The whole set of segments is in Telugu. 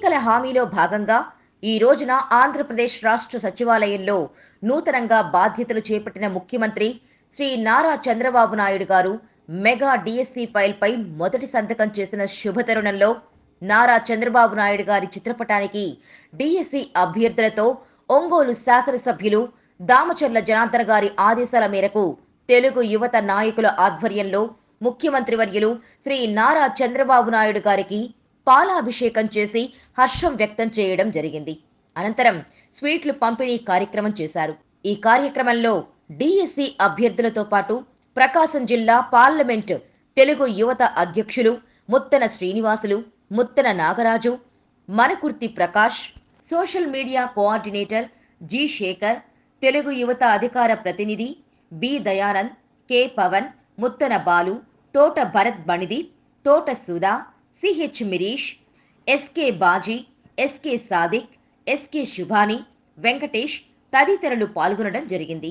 ఎన్నికల హామీలో భాగంగా ఈ రోజున ఆంధ్రప్రదేశ్ రాష్ట్ర సచివాలయంలో నూతనంగా బాధ్యతలు చేపట్టిన ముఖ్యమంత్రి శ్రీ నారా చంద్రబాబు నాయుడు గారు మెగా డిఎస్సి ఫైల్పై మొదటి సంతకం చేసిన శుభతరుణంలో నారా చంద్రబాబు నాయుడు గారి చిత్రపటానికి డిఎస్సి అభ్యర్థులతో ఒంగోలు శాసనసభ్యులు దామచర్ల జనార్దన్ గారి ఆదేశాల మేరకు తెలుగు యువత నాయకుల ఆధ్వర్యంలో ముఖ్యమంత్రి వర్యులు శ్రీ నారా చంద్రబాబు నాయుడు గారికి పాలాభిషేకం చేసి హర్షం వ్యక్తం చేయడం జరిగింది. అనంతరం స్వీట్లు పంపిణీ కార్యక్రమం చేశారు. ఈ కార్యక్రమంలో డిఎస్సి అభ్యర్థులతో పాటు ప్రకాశం జిల్లా పార్లమెంట్ తెలుగు యువత అధ్యక్షులు Muttana Srinivasulu Muttana Nagaraju Manakurthi Prakash social media coordinator G Shekar Telugu యువత అధికార ప్రతినిధి B Dayanand K Pavan Muttana Balu Thota Bharath బణిది Thota Sudha CH Mirish SK Baji SK Sadiq SK Subhani Venkatesh తదితరులు పాల్గొనడం జరిగింది.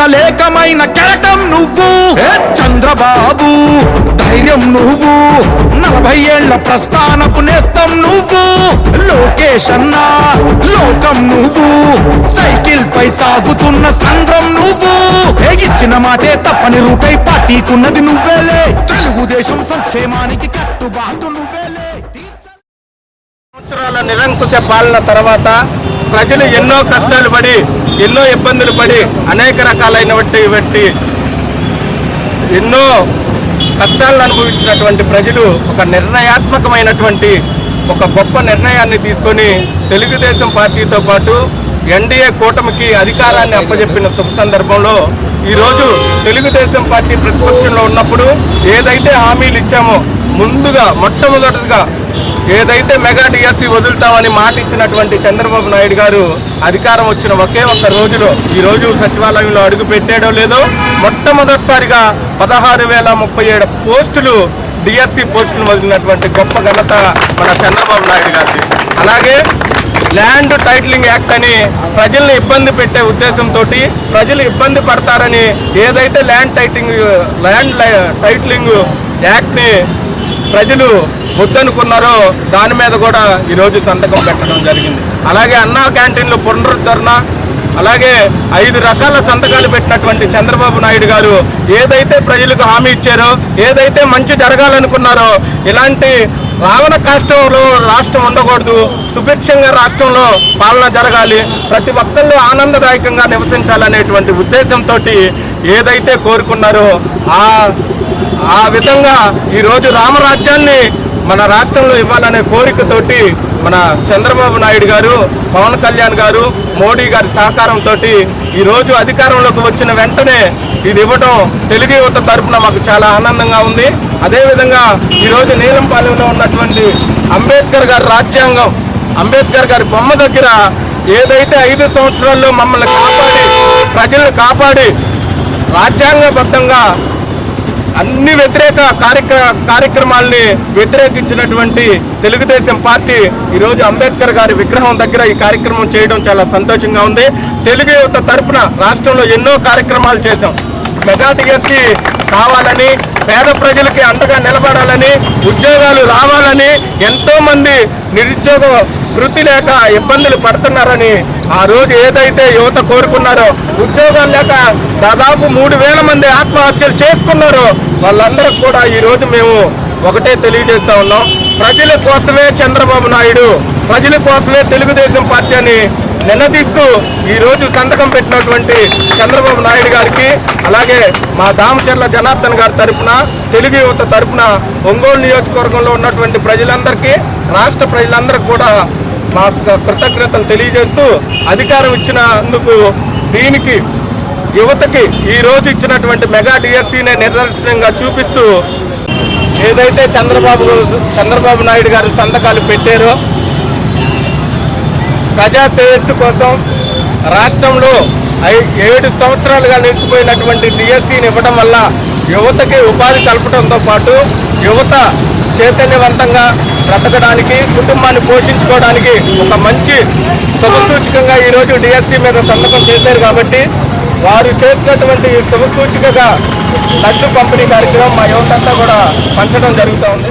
కలేకమైన లేకమైన కెరటం నువ్వు. చంద్రబాబు ధైర్యం నువ్వు. నలభై ఏళ్ళ ప్రస్థానపు నేస్తం నువ్వు. లోకేష్ అన్నా లోకం నువ్వు. సైకిల్ పై సాగుతున్న సంద్రం నువ్వు. ఇచ్చిన మాటే తప్పని రూపై పార్టీకున్నది నువ్వేలే. తెలుగుదేశం సంక్షేమానికి కట్టుబాటు నువ్వేలే. సంవత్సరాల నిరంకుశ పాలన తర్వాత ప్రజలు ఎన్నో కష్టాలు పడి ఎన్నో ఇబ్బందులు పడి అనేక రకాలైనటువంటి ఎన్నో కష్టాలను అనుభవించినటువంటి ప్రజలు ఒక నిర్ణయాత్మకమైనటువంటి ఒక గొప్ప నిర్ణయాన్ని తీసుకొని తెలుగుదేశం పార్టీతో పాటు ఎన్డీఏ కూటమికి అధికారాన్ని అప్పజెప్పిన శుభ సందర్భంలో ఈరోజు తెలుగుదేశం పార్టీ ప్రతిపక్షంలో ఉన్నప్పుడు ఏదైతే హామీలు ఇచ్చామో ముందుగా మొట్టమొదటిగా ఏదైతే మెగా డిఎస్సి వదులుతామని మాట ఇచ్చినటువంటి చంద్రబాబు నాయుడు గారు అధికారం వచ్చిన ఒకే ఒక్క రోజులో ఈ రోజు సచివాలయంలో అడుగు పెట్టాడో లేదో మొట్టమొదటిసారిగా పదహారు వేల ముప్పై ఏడు పోస్టులు డిఎస్సి పోస్టులు వదిలినటువంటి గొప్ప ఘనత మన చంద్రబాబు నాయుడు గారిది. అలాగే ల్యాండ్ టైటిలింగ్ యాక్ట్ అని ప్రజల్ని ఇబ్బంది పెట్టే ఉద్దేశంతో ప్రజలు ఇబ్బంది పడతారని ఏదైతే ల్యాండ్ టైటింగ్ ల్యాండ్ టైటిలింగ్ యాక్ట్ని ప్రజలు వద్దనుకున్నారో దాని మీద కూడా ఈరోజు సంతకం పెట్టడం జరిగింది. అలాగే అన్నా క్యాంటీన్లు పునరుద్ధరణ అలాగే ఐదు రకాల సంతకాలు పెట్టినటువంటి చంద్రబాబు నాయుడు గారు ఏదైతే ప్రజలకు హామీ ఇచ్చారో ఏదైతే మంచి జరగాలనుకున్నారో ఇలాంటి రావణ కాష్టంలో రాష్ట్రం ఉండకూడదు సుభిక్షంగా రాష్ట్రంలో పాలన జరగాలి ప్రతి ఒక్కళ్ళు ఆనందదాయకంగా నివసించాలనేటువంటి ఉద్దేశంతో ఏదైతే కోరుకున్నారో ఆ ఆ విధంగా ఈరోజు రామరాజ్యాన్ని మన రాష్ట్రంలో ఇవ్వాలనే కోరికతోటి మన చంద్రబాబు నాయుడు గారు పవన్ కళ్యాణ్ గారు మోడీ గారి సహకారంతో ఈరోజు అధికారంలోకి వచ్చిన వెంటనే ఇది ఇవ్వడం తెలుగు యువత తరపున మాకు చాలా ఆనందంగా ఉంది. అదేవిధంగా ఈరోజు నీలంపాలెంలో ఉన్నటువంటి అంబేద్కర్ గారి రాజ్యాంగం అంబేద్కర్ గారి బొమ్మ దగ్గర ఏదైతే ఐదు సంవత్సరాల్లో మమ్మల్ని కాపాడి ప్రజలను కాపాడి రాజ్యాంగబద్ధంగా అన్ని వ్యతిరేక కార్యక్ర కార్యక్రమాల్ని వ్యతిరేకించినటువంటి తెలుగుదేశం పార్టీ ఈరోజు అంబేద్కర్ గారి విగ్రహం దగ్గర ఈ కార్యక్రమం చేయడం చాలా సంతోషంగా ఉంది. తెలుగు యువత తరపున రాష్ట్రంలో ఎన్నో కార్యక్రమాలు చేశాం. మెగా టీఎస్సీ కావాలని పేద ప్రజలకి అండగా నిలబడాలని ఉద్యోగాలు రావాలని ఎంతో మంది నిరుద్యోగ వృత్తి లేక ఇబ్బందులు పడుతున్నారని ఆ రోజు ఏదైతే యువత కోరుకున్నారో ఉద్యోగాలు లేక దాదాపు మూడు వేల మంది ఆత్మహత్యలు చేసుకున్నారో వాళ్ళందరూ కూడా ఈ రోజు మేము ఒకటే తెలియజేస్తా ఉన్నాం. ప్రజల కోసమే చంద్రబాబు నాయుడు ప్రజల కోసమే తెలుగుదేశం పార్టీ అని నిలదీస్తూ ఈరోజు సంతకం పెట్టినటువంటి చంద్రబాబు నాయుడు గారికి అలాగే మా దామచర్ల జనార్దన్ గారి తరపున తెలుగు యువత తరపున ఒంగోలు నియోజకవర్గంలో ఉన్నటువంటి ప్రజలందరికీ రాష్ట్ర ప్రజలందరికీ కూడా మా కృతజ్ఞతలు తెలియజేస్తూ అధికారం ఇచ్చినందుకు దీనికి యువతకి ఈరోజు ఇచ్చినటువంటి మెగా డిఎస్సీనే నిదర్శనంగా చూపిస్తూ ఏదైతే చంద్రబాబు చంద్రబాబు నాయుడు గారు సంతకాలు పెట్టారో ప్రజా శ్రేయస్సు కోసం రాష్ట్రంలో ఐ- ఏడు సంవత్సరాలుగా నిలిచిపోయినటువంటి డిఎస్సీని ఇవ్వడం వల్ల యువతకి ఉపాధి కల్పడంతో పాటు యువత చైతన్యవంతంగా బ్రతకడానికి కుటుంబాన్ని పోషించుకోవడానికి ఒక మంచి శుభసూచకంగా ఈరోజు డిఎస్సీ మీద సంతకం చేశారు కాబట్టి వారు చేసినటువంటి శుభసూచికగా లడ్డు పంపిణీ కార్యక్రమం మా యువతంతా కూడా పంచడం జరుగుతూ ఉంది.